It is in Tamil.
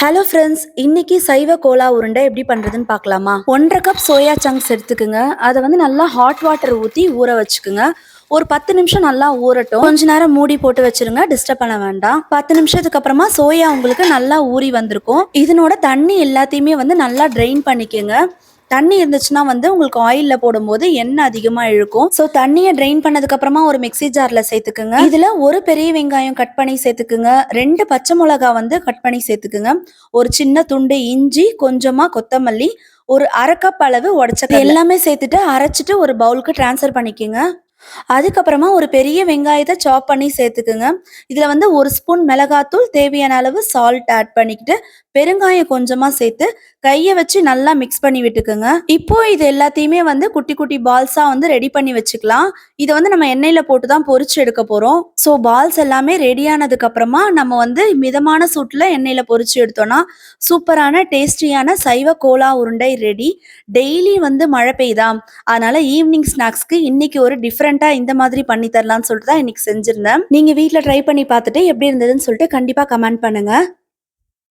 ஹலோ ஃப்ரெண்ட்ஸ் இன்னைக்கு சைவ கோலா உருண்டை எப்படி பண்ணுறதுன்னு பார்க்கலாமா? ஒன்றரை கப் சோயா சங்க்ஸ் எடுத்துக்கோங்க. அதை வந்து நல்லா ஹாட் வாட்டர் ஊற்றி ஊற வச்சுக்குங்க. ஒரு பத்து நிமிஷம் நல்லா ஊறட்டும். கொஞ்ச நேரம் மூடி போட்டு வச்சிருங்க. டிஸ்டர்ப் பண்ண வேண்டாம். பத்து நிமிஷத்துக்கு அப்புறமா சோயா உங்களுக்கு நல்லா ஊறி வந்திருக்கும். இதனோட தண்ணி எல்லாத்தையுமே வந்து நல்லா ட்ரெயின் பண்ணிக்கோங்க. தண்ணி இருந்துச்சுன்னா வந்து உங்களுக்கு ஆயிலில் போடும்போது எண்ணெய் அதிகமாக இழுக்கும். ஸோ தண்ணியை ட்ரெயின் பண்ணதுக்கு அப்புறமா ஒரு மிக்ஸி ஜாரில் சேர்த்துக்குங்க. இதில் ஒரு பெரிய வெங்காயம் கட் பண்ணி சேர்த்துக்குங்க. ரெண்டு பச்சை மிளகா வந்து கட் பண்ணி சேர்த்துக்குங்க. ஒரு சின்ன துண்டு இஞ்சி கொஞ்சமாக கொத்தமல்லி ஒரு அரை கப் அளவு உடச்ச எல்லாமே சேர்த்துட்டு அரைச்சிட்டு ஒரு பவுலுக்கு ட்ரான்ஸ்ஃபர் பண்ணிக்கோங்க. அதுக்கப்புறமா ஒரு பெரிய வெங்காயத்தை சாப் பண்ணி சேர்த்துக்குங்க. இதில் வந்து ஒரு ஸ்பூன் மிளகாத்தூள் தேவையான அளவு சால்ட் ஆட் பண்ணிக்கிட்டு பெருங்காயம் கொஞ்சமாக சேர்த்து கையை வச்சு நல்லா மிக்ஸ் பண்ணி விட்டுக்குங்க. இப்போ இது எல்லாத்தையுமே வந்து குட்டி குட்டி பால்ஸாக வந்து ரெடி பண்ணி வச்சுக்கலாம். இதை வந்து நம்ம எண்ணெயில் போட்டு தான் பொறிச்சு எடுக்க போகிறோம் ஸோ பால்ஸ் எல்லாமே ரெடியானதுக்கு அப்புறமா நம்ம வந்து மிதமான சூட்டில் எண்ணெயில் பொரிச்சு எடுத்தோம்னா சூப்பரான டேஸ்டியான சைவ கோலா உருண்டை ரெடி டெய்லி வந்து மழை பெய்யுதா அதனால ஈவினிங் ஸ்நாக்ஸ்க்கு இன்னைக்கு ஒரு டிஃப்ரெண்ட்டாக இந்த மாதிரி பண்ணி தரலாம்னு சொல்லிட்டு தான் இன்னைக்கு செஞ்சிருந்தேன். நீங்கள் வீட்டில் ட்ரை பண்ணி பார்த்துட்டு எப்படி இருந்ததுன்னு சொல்லிட்டு கண்டிப்பாக கமெண்ட் பண்ணுங்க.